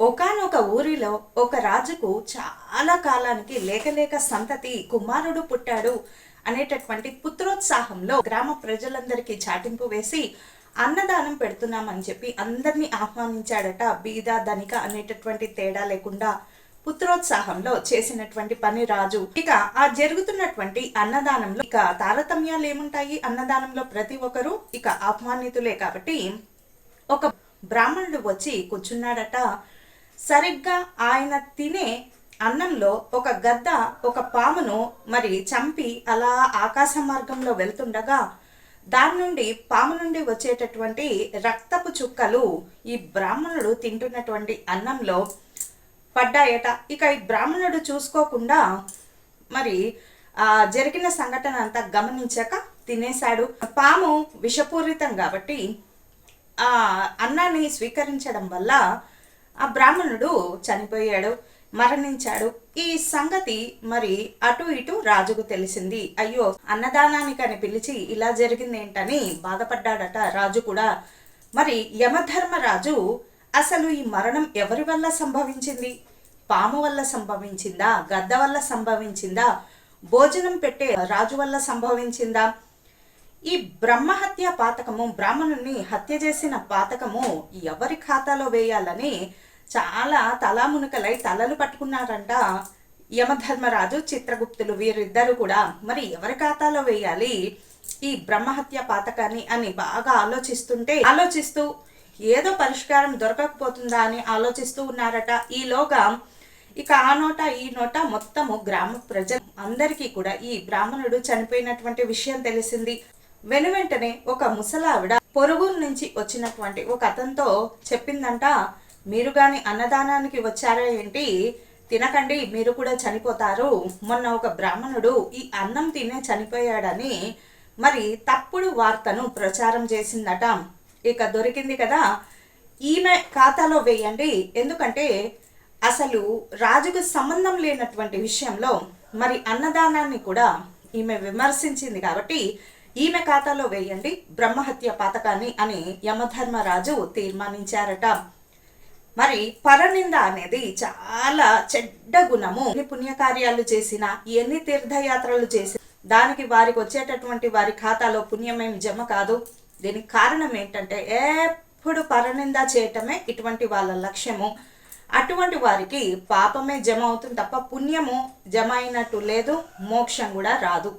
ఒకానొక ఊరిలో ఒక రాజుకు చాలా కాలానికి లేకలేక సంతతి కుమారుడు పుట్టాడు అనేటటువంటి పుత్రోత్సాహంలో గ్రామ ప్రజలందరికీ చాటింపు వేసి అన్నదానం పెడుతున్నామని చెప్పి అందరినీ ఆహ్వానించాడట బీద ధనిక అనేటటువంటి తేడా లేకుండా పుత్రోత్సాహంలో చేసినటువంటి పని రాజు. ఇక ఆ జరుగుతున్నటువంటి అన్నదానంలో ఇక తారతమ్యాలు ఏముంటాయి అన్నదానంలో ప్రతి ఒక్కరూ ఇక ఆహ్వానితులే కాబట్టి ఒక బ్రాహ్మణుడు వచ్చి కూర్చున్నాడట. సరిగ్గా ఆయన తినే అన్నంలో ఒక గద్ద ఒక పామును మరి చంపి అలా ఆకాశ మార్గంలో వెళ్తుండగా దాని నుండి పాము నుండి వచ్చేటటువంటి రక్తపు చుక్కలు ఈ బ్రాహ్మణుడు తింటున్నటువంటి అన్నంలో పడ్డాయట. ఇక ఈ బ్రాహ్మణుడు చూసుకోకుండా మరి ఆ జరిగిన సంఘటన అంతా గమనించాక తినేశాడు. పాము విషపూరితం కాబట్టి ఆ అన్నాన్ని స్వీకరించడం వల్ల ఆ బ్రాహ్మణుడు చనిపోయాడు మరణించాడు. ఈ సంగతి మరి అటు ఇటు రాజుకు తెలిసింది. అయ్యో అన్నదానానికని పిలిచి ఇలా జరిగింది ఏంటని బాధపడ్డాడట రాజు కూడా. మరి యమధర్మరాజు అసలు ఈ మరణం ఎవరి వల్ల సంభవించింది? పాము వల్ల సంభవించిందా? గద్ద వల్ల సంభవించిందా? భోజనం పెట్టే రాజు వల్ల సంభవించిందా? ఈ బ్రహ్మహత్య పాతకము బ్రాహ్మణుని హత్య చేసిన పాతకము ఎవరి ఖాతాలో వేయాలని చాలా తలామునకలై తలలు పట్టుకున్నారంట యమధర్మరాజు చిత్రగుప్తులు వీరిద్దరూ కూడా. మరి ఎవరి ఖాతాలో వేయాలి ఈ బ్రహ్మహత్య పాతకాన్ని అని బాగా ఆలోచిస్తుంటే ఆలోచిస్తూ ఏదో పరిష్కారం దొరకకపోతుందా అని ఆలోచిస్తూ ఉన్నారట. ఈలోగా ఇక ఆ నోట ఈ నోట మొత్తము గ్రామ ప్రజలు అందరికీ కూడా ఈ బ్రాహ్మణుడు చనిపోయినటువంటి విషయం తెలిసింది. వెను వెంటనే ఒక ముసలావిడ పొరుగు నుంచి వచ్చినటువంటి ఒక అతనితో చెప్పిందంట మీరు కానీ అన్నదానానికి వచ్చారా ఏంటి? తినకండి మీరు కూడా చనిపోతారు. మొన్న ఒక బ్రాహ్మణుడు ఈ అన్నం తినే చనిపోయాడని మరి తప్పుడు వార్తను ప్రచారం చేసిందట. ఇక దొరికింది కదా. ఈమె ఖాతాలో వేయండి. ఎందుకంటే అసలు రాజుకు సంబంధం లేనటువంటి విషయంలో మరి అన్నదానాన్ని కూడా ఈమె విమర్శించింది కాబట్టి ఈమె ఖాతాలో వేయండి బ్రహ్మహత్య పాతకాన్ని అని యమధర్మరాజు తీర్మానించారట. మరి పరనింద అనేది చాలా చెడ్డ గుణము. ఎన్ని పుణ్యకార్యాలు చేసినా ఎన్ని తీర్థయాత్రలు చేసి దానికి వారికి వచ్చేటటువంటి వారి ఖాతాలో పుణ్యమేం జమ కాదు. దీనికి కారణం ఏంటంటే ఎప్పుడు పరనింద చేయటమే ఇటువంటి వాళ్ళ లక్ష్యము. అటువంటి వారికి పాపమే జమ అవుతుంది తప్ప పుణ్యము జమ అయినట్టు లేదు మోక్షం కూడా రాదు.